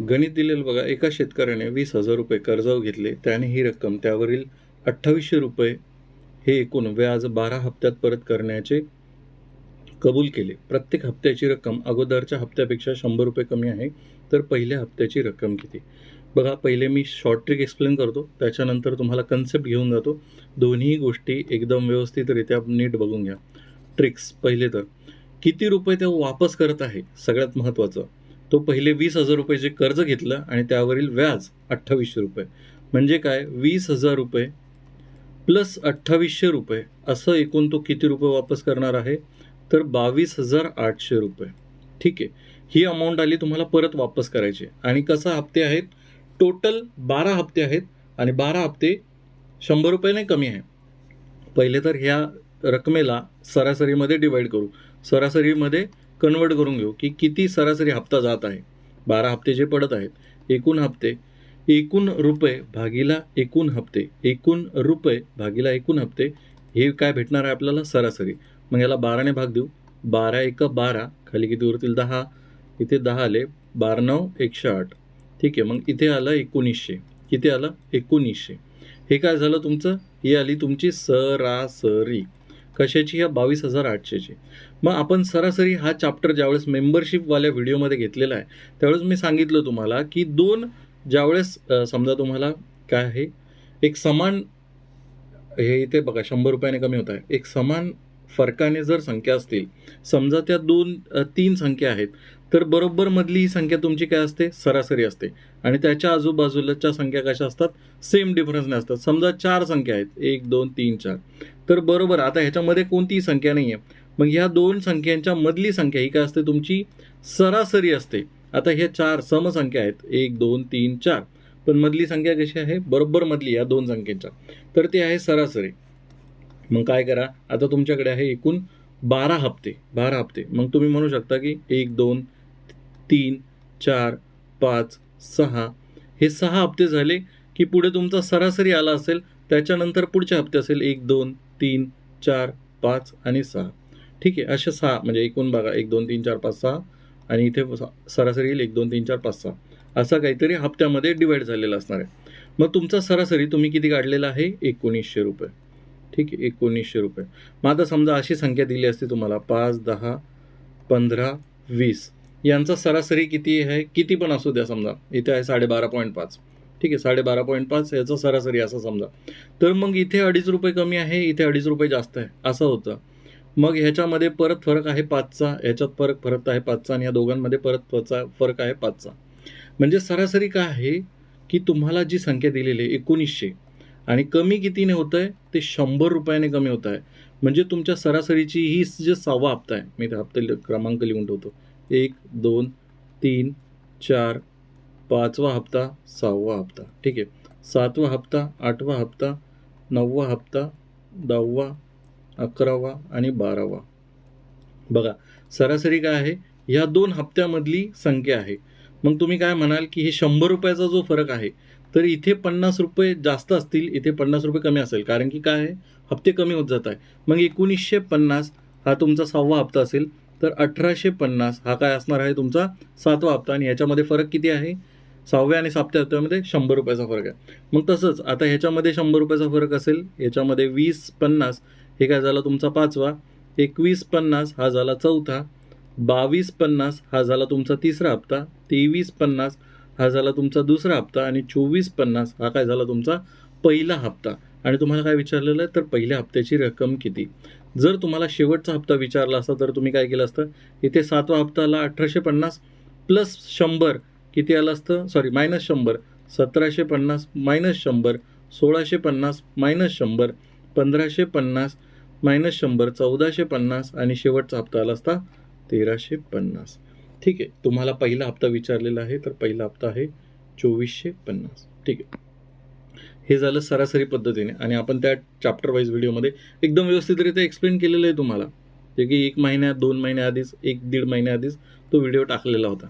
गणित दिलेलं बघा एका शेतकऱ्याने वीस हजार रुपये कर्जावर घेतले त्याने ही रक्कम त्यावरील अठ्ठावीसशे रुपये हे एकूण व्याज बारा हप्त्यात परत करण्याचे कबूल केले. प्रत्येक हप्त्याची रक्कम अगोदरच्या हप्त्यापेक्षा शंभर रुपये कमी आहे तर पहिल्या हप्त्याची रक्कम किती? बघा पहिले मी शॉर्ट ट्रिक एक्सप्लेन करतो त्याच्यानंतर तुम्हाला कन्सेप्ट घेऊन जातो. दोन्ही गोष्टी एकदम व्यवस्थितरित्या नीट बघून घ्या. ट्रिक्स पहिले तर. किती रुपये ते वापस करत आहे सगळ्यात महत्त्वाचं तो पहिले वीस हजार रुपये जे कर्ज घेतलं आणि त्यावरील व्याज अठ्ठावीसशे रुपये. म्हणजे काय? वीस हजार रुपये प्लस अठ्ठावीसशे रुपये. असं एकूण तो किती रुपये वापस करणार आहे? तर बावीस हजार आठशे रुपये. ठीक आहे. ही अमाऊंट आली तुम्हाला परत वापस करायची आणि कसं हप्ते आहेत? टोटल बारा हप्ते आहेत आणि बारा हप्ते शंभर रुपयाने कमी आहे. पहिले तर ह्या रकमेला सरासरीमध्ये डिवाईड करू. सरासरीमध्ये कन्वर्ट करून घेऊ की किती सरासरी हप्ता जात आहे. बारा हप्ते जे पडत आहेत एकूण हप्ते एकूण रुपये भागीला एकूण हप्ते एकूण रुपये भागीला एकूण हप्ते हे काय भेटणार आहे आपल्याला सरासरी? मग याला बाराने भाग देऊ. बारा एक बारा खाली किती उरतील? दहा. इथे दहा आले बारा नऊ एकशे आठ. ठीक आहे मग इथे आलं एकोणीसशे. किती आलं? एकोणीसशे. हे काय झालं तुमचं? ही आली तुमची सरासरी. कशाची? या बावीस हजार आठशेची. मग आपण सरासरी हा चॅप्टर ज्यावेळेस मेंबरशिपवाल्या व्हिडिओमध्ये घेतलेला आहे त्यावेळेस मी सांगितलं तुम्हाला की दोन ज्यावेळेस समजा तुम्हाला काय आहे? एक समान हे इथे बघा शंभर रुपयाने कमी होत आहे. एक समान फरकाने जर संख्या असतील समजा त्या दोन तीन संख्या आहेत तर बरोबर मधली ही संख्या तुमची काय असते? सरासरी असते. आणि त्याच्या आजूबाजूलाच्या संख्या कशा असतात? सेम डिफरन्सने असतात. समजा चार संख्या आहेत. एक दोन तीन चार. तर बरोबर आता ह्याच्यामध्ये कोणतीही संख्या नाही आहे मग ह्या दोन संख्यांच्या मधली संख्या ही काय असते तुमची? सरासरी असते. आता ह्या चार समसंख्या आहेत. एक दोन तीन चार. पण मधली संख्या कशी आहे? बरोबर मधली या दोन संख्येच्या. तर ती आहे सरासरी. मग काय करा? आता तुमच्याकडे आहे एकूण बारा हप्ते. बारा हप्ते. मग तुम्ही म्हणू शकता की एक दोन तीन चार पाच सहा. हे सहा हप्ते झाले की पुढे तुमचा सरासरी आला असेल त्याच्यानंतर पुढचे हप्ते असेल एक दोन तीन चार पाच आणि सहा. ठीक आहे असे सहा म्हणजे एकूण बघा एक दोन तीन चार पाच सहा. आणि इथे स- सरासरी येईल एक दोन तीन चार पाच सहा. असा काहीतरी हप्त्यामध्ये डिवाईड झालेला असणार आहे. मग तुमचा सरासरी तुम्ही किती काढलेला आहे? एकोणीसशे रुपये. ठीक आहे एकोणीसशे रुपये. मग आता समजा अशी संख्या दिली असते तुम्हाला पाच दहा पंधरा वीस. यांचा सरासरी किती आहे किती पण असू द्या समजा. इथे आहे साडेबारा पॉईंट पाच. ठीक आहे साडेबारा पॉईंट पाच याचा सरासरी असं समजा. तर मग इथे अडीच रुपये कमी आहे इथे अडीच रुपये जास्त आहे असं होतं. मग ह्याच्यामध्ये परत फरक आहे पाचचा ह्याच्यात फरक फरक आहे पाचचा आणि या दोघांमध्ये परत फचा फरक आहे पाचचा. म्हणजे सरासरी काय आहे की तुम्हाला जी संख्या दिलेली आहे एकोणीसशे आणि कमी कितीने होतं आहे ते शंभर रुपयाने कमी होत आहे म्हणजे तुमच्या सरासरीची ही जे सहावा हप्ता आहे मी ते हप्ते क्रमांक लिहून ठेवतो. एक दोन तीन चार पाचवा हप्ता सहावा हप्ता. ठीक आहे? सातवा हप्ता आठवा हप्ता नववा हप्ता दहावा अकरावा आणि बारावा. बघा सरासरी काय आहे? ह्या दोन हप्त्यामधली संख्या आहे. मग तुम्ही काय म्हणाल की हे शंभर रुपयाचा जो फरक आहे तर इथे पन्नास रुपये जास्त असतील इथे पन्नास रुपये कमी असेल. कारण की काय आहे? हप्ते कमी होत जात आहे. मग एकोणीसशे पन्नास हा तुमचा सहावा हप्ता असेल. तर अठराशे पन्नास हा काय असणार आहे तुमचा सातवा हप्ता आणि याच्यामध्ये फरक किती आहे? सहाव्या आणि सातव्या हप्त्यामध्ये शंभर रुपयाचा फरक आहे. मग तसंच आता ह्याच्यामध्ये शंभर रुपयाचा फरक असेल याच्यामध्ये वीस पन्नास हे काय झालं तुमचा पाचवा एकवीस पन्नास हा झाला चौथा बावीस पन्नास हा झाला तुमचा तिसरा हप्ता तेवीस पन्नास हा झाला तुमचा दुसरा हप्ता आणि चोवीस पन्नास हा काय झाला तुमचा पहिला हप्ता. आणि तुम्हाला काय विचारलेलं आहे? तर पहिल्या हप्त्याची रक्कम किती? जर तुम्हाला शेवटचा हप्ता विचारला असता तर तुम्ही काय केलं असतं? इथे सातवा हप्ता आला अठराशे पन्नास प्लस शंभर किती आलं असतं? सॉरी मायनस शंभर. सतराशे पन्नास मायनस शंभर. सोळाशे पन्नास मायनस शंभर. पंधराशे पन्नास मायनस शंभर. चौदाशे पन्नास आणि शेवटचा हप्ता आला असता तेराशे पन्नास. ठीक आहे. तुम्हाला पहिला हप्ता विचारलेला आहे तर पहिला हप्ता आहे चोवीसशे पन्नास. ठीक आहे. हे झालं सरासरी पद्धतीने. आणि आपण त्या चॅप्टर वाईज व्हिडिओमध्ये एकदम व्यवस्थितरित्या एक्सप्लेन केलेलं आहे तुम्हाला. जे की एक महिन्यात दोन महिन्याआधीच एक दीड महिन्याआधीच तो व्हिडिओ टाकलेला होता.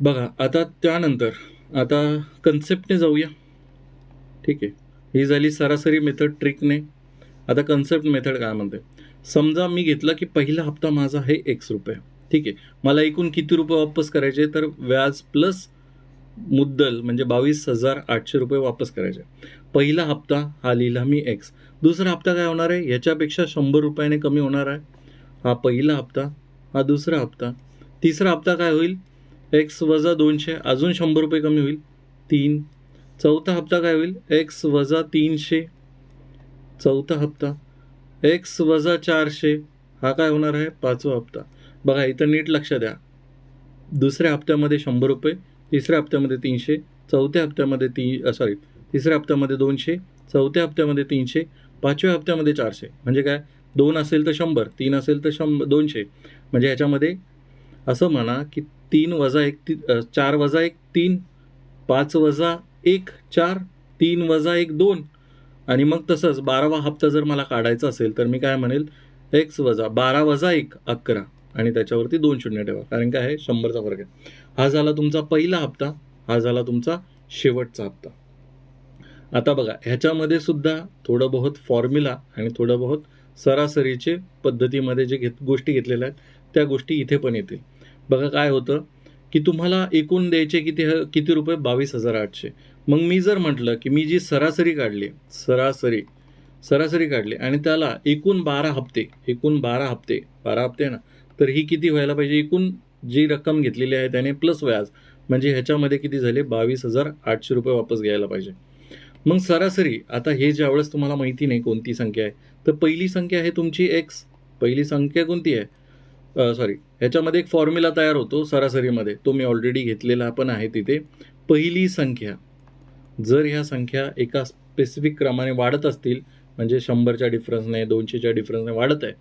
बघा आता त्यानंतर आता कन्सेप्टने जाऊया. ठीक आहे. ही झाली सरासरी मेथड ट्रिकने आता कन्सेप्ट मेथड काय म्हणते? समजा मी घेतला की पहिला हप्ता माझा आहे एक्स रुपये. ठीक आहे. मला एकूण किती रुपये वापस करायचे तर व्याज प्लस मुद्दल म्हणजे बावीस हजार आठशे रुपये वापस करायचे. पहिला हप्ता हा लिहिला मी एक्स दुसरा हप्ता काय होणार आहे? याच्यापेक्षा शंभर रुपयाने कमी होणार आहे. हा पहिला हप्ता हा दुसरा हप्ता. तिसरा हप्ता काय होईल? एक्स वजा दोनशे अजून शंभर रुपये कमी होईल. तीन. चौथा हप्ता काय होईल? एक्स वजा तीनशे. चौथा हप्ता. एक्स वजा चारशे. हा काय होणार आहे? पाचवा हप्ता. बघा इथं नीट लक्ष द्या. दुसऱ्या हप्त्यामध्ये शंभर रुपये तिसऱ्या हप्त्यामध्ये तीनशे चौथ्या हप्त्यामध्ये ती सॉरी तिसऱ्या हप्त्यामध्ये दोनशे चौथ्या हप्त्यामध्ये तीनशे पाचव्या हप्त्यामध्ये चारशे. म्हणजे काय? दोन असेल तर शंभर तीन असेल तर शंभ दोनशे. म्हणजे ह्याच्यामध्ये असं म्हणा की तीन वजा एक ती चार वजा एक तीन पाच वजा एक चार तीन वजा एक दोन. आणि मग तसंच बारावा हप्ता जर मला काढायचा असेल तर मी काय म्हणेल? एक्स वजा बारा वजा एक अकरा. आणि त्याच्यावरती दोन शून्य ठेवा. कारण काय? आहे शंभरचा फरक आहे. हा झाला तुमचा पहिला हप्ता हा झाला तुमचा शेवटचा हप्ता. आता बघा ह्याच्यामध्ये सुद्धा थोडं बहुत फॉर्म्युला आणि थोडं बहुत सरासरीचे पद्धतीमध्ये जे घेत गोष्टी घेतलेल्या आहेत त्या गोष्टी इथे पण येतील. बघा काय होतं की तुम्हाला एकूण द्यायचे किती ह किती रुपये? बावीस हजार आठशे. मग मी जर म्हटलं की मी जी सरासरी काढली सरासरी सरासरी काढली आणि त्याला एकूण बारा हप्ते एकूण बारा हप्ते बारा हप्ते ना तर ही किती व्हायला पाहिजे? एकूण जी रक्कम घेतलेली आहे त्याने प्लस व्याज. म्हणजे ह्याच्यामध्ये किती झाले? बावीस हजार आठशे रुपये वापस घ्यायला पाहिजे. मग सरासरी आता हे ज्यावेळेस तुम्हाला माहिती नाही कोणती संख्या आहे तर पहिली संख्या आहे तुमची एक्स पहिली संख्या कोणती आहे? सॉरी ह्याच्यामध्ये एक फॉर्म्युला तयार होतो सरासरीमध्ये. तो मी ऑलरेडी घेतलेला पण आहे तिथे. पहिली संख्या. जर ह्या संख्या एका स्पेसिफिक क्रमाने वाढत असतील म्हणजे शंभरच्या डिफरन्सने दोनशेच्या डिफरन्सने वाढत आहे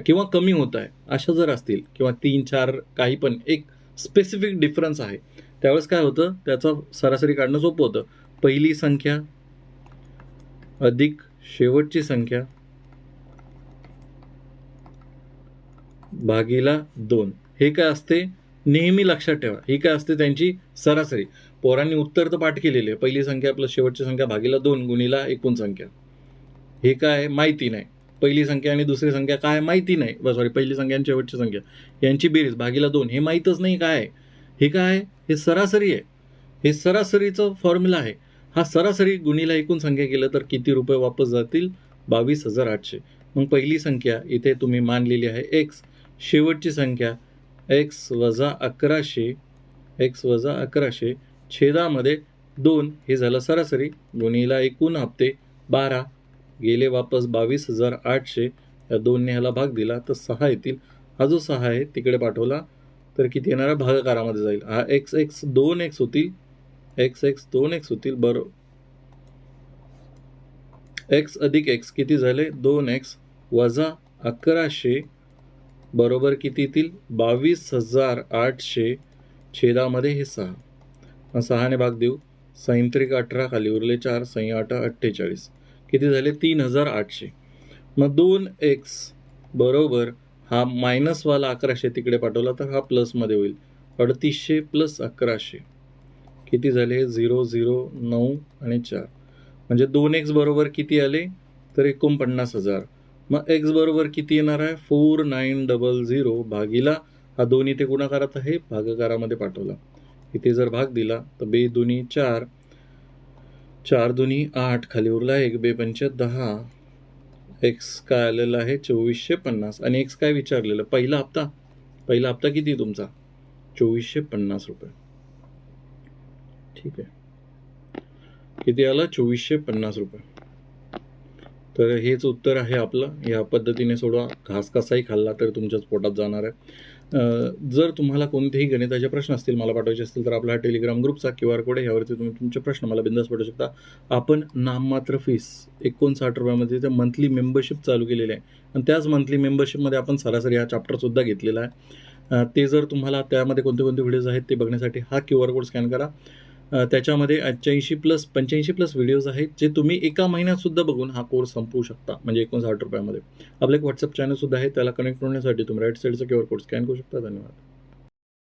किंवा कमी होत आहे अशा जर असतील किंवा तीन चार काही पण एक स्पेसिफिक डिफरन्स आहे त्यावेळेस काय होतं? त्याचं सरासरी काढणं सोपं होतं. पहिली संख्या अधिक शेवटची संख्या भागीला दोन. हे काय असते? नेहमी लक्षात ठेवा. ही काय असते? त्यांची सरासरी. पोरांनी उत्तर तर पाठ केलेले. आहे पहिली संख्या प्लस शेवटची संख्या भागीला दोन गुणीला एकूण संख्या. हे काय? माहिती नाही. पहिली संख्या आणि दुसरी संख्या काय माहिती नाही. सॉरी पहिली संख्या आणि शेवटची संख्या. यांची बेरीज भागीला दोन हे माहीतच नाही काय आहे. हे काय आहे? हे सरासरी आहे. हे सरासरीचं फॉर्म्युला आहे. हा सरासरी गुणीला एकूण संख्या केलं तर किती रुपये वापस जातील? बावीस हजार आठशे. मग पहिली संख्या इथे तुम्ही मानलेली आहे एक्स शेवटची संख्या एक्स वजा अकराशे एक्स वजा अकराशे छेदामध्ये दोन हे झालं सरासरी. गुणीला एकूण हप्ते बारा. गेले वापस बावीस हजार आठशे. या दोनने ह्याला भाग दिला तर सहा येतील. हा जो सहा आहे तिकडे पाठवला तर किती येणारा? भागाकारामध्ये जाईल. हा एक्स एक्स दोन एक्स होतील. एक्स एक्स दोन एक्स होतील बरो एक्स अधिक एक्स किती झाले? दोन एक्स वजा अकराशे बरोबर किती येतील? बावीस हजार आठशे छेदामध्ये हे सहा. सहाने भाग देऊ. सैंत्रिक अठरा खाली उरले चार सई आठ अठ्ठेचाळीस. किती झाले? तीन हजार आठशे. मग दोन एक्स बरोबर हा मायनसवाला अकराशे तिकडे पाठवला तर हा प्लसमध्ये होईल. अडतीसशे प्लस अकराशे. किती झाले? झिरो झिरो नऊ आणि चार. म्हणजे दोन एक्स बरोबर किती आले? तर एकोणपन्नास हजार. मग एक्स बरोबर किती येणार आहे? फोर नाईन डबल झिरो भागीला हा दोन इथे गुणाकारात आहे भागाकारामध्ये पाठवला. इथे जर भाग दिला तर बे दोन्ही चार चार दोन्ही आठ खाली उरला एक बेपंच दहा. एक्स काय आलेला आहे? चोवीसशे पन्नास. आणि एक्स काय विचारलेलं? पहिला हप्ता. पहिला हप्ता किती आहे तुमचा? चोवीसशे पन्नास रुपये. ठीक आहे. किती आला? चोवीसशे पन्नास रुपये. तर हेच उत्तर आहे आपलं. या पद्धतीने सोडवा घास कसाही खाल्ला तर तुमच्याच पोटात जाणार आहे. जर तुम्हाला कोणतेही गणिताचे प्रश्न असतील मला पाठवायचे असतील तर आपला हा टेलिग्राम ग्रुपचा क्यू आर कोड आहे यावरती तुम्ही तुमचे प्रश्न मला बिंदास पाठवू शकता. आपण नाममात्र फीस एकोणसाठ रुपयामध्ये ते मंथली मेंबरशिप चालू केलेली आहे. आणि त्याच मंथली मेंबरशिपमध्ये आपण सरासरी हा चॅप्टरसुद्धा घेतलेला आहे. ते जर तुम्हाला त्यामध्ये कोणते कोणते व्हिडिओज आहेत ते बघण्यासाठी हा क्यू आर कोड स्कॅन करा. त्याच्यामध्ये ऐंशी प्लस पंच्याऐंशी प्लस व्हिडिओज आहेत जे तुम्ही एका महिन्यातसुद्धा बघून हा कोर्स संपवू शकता म्हणजे एकोणसाठ रुपयामध्ये. आपलं एक व्हॉट्सअप चॅनलसुद्धा आहे त्याला कनेक्ट होण्यासाठी तुम्ही राईट साईडचा क्यू आर कोड स्कॅन करू शकता. धन्यवाद.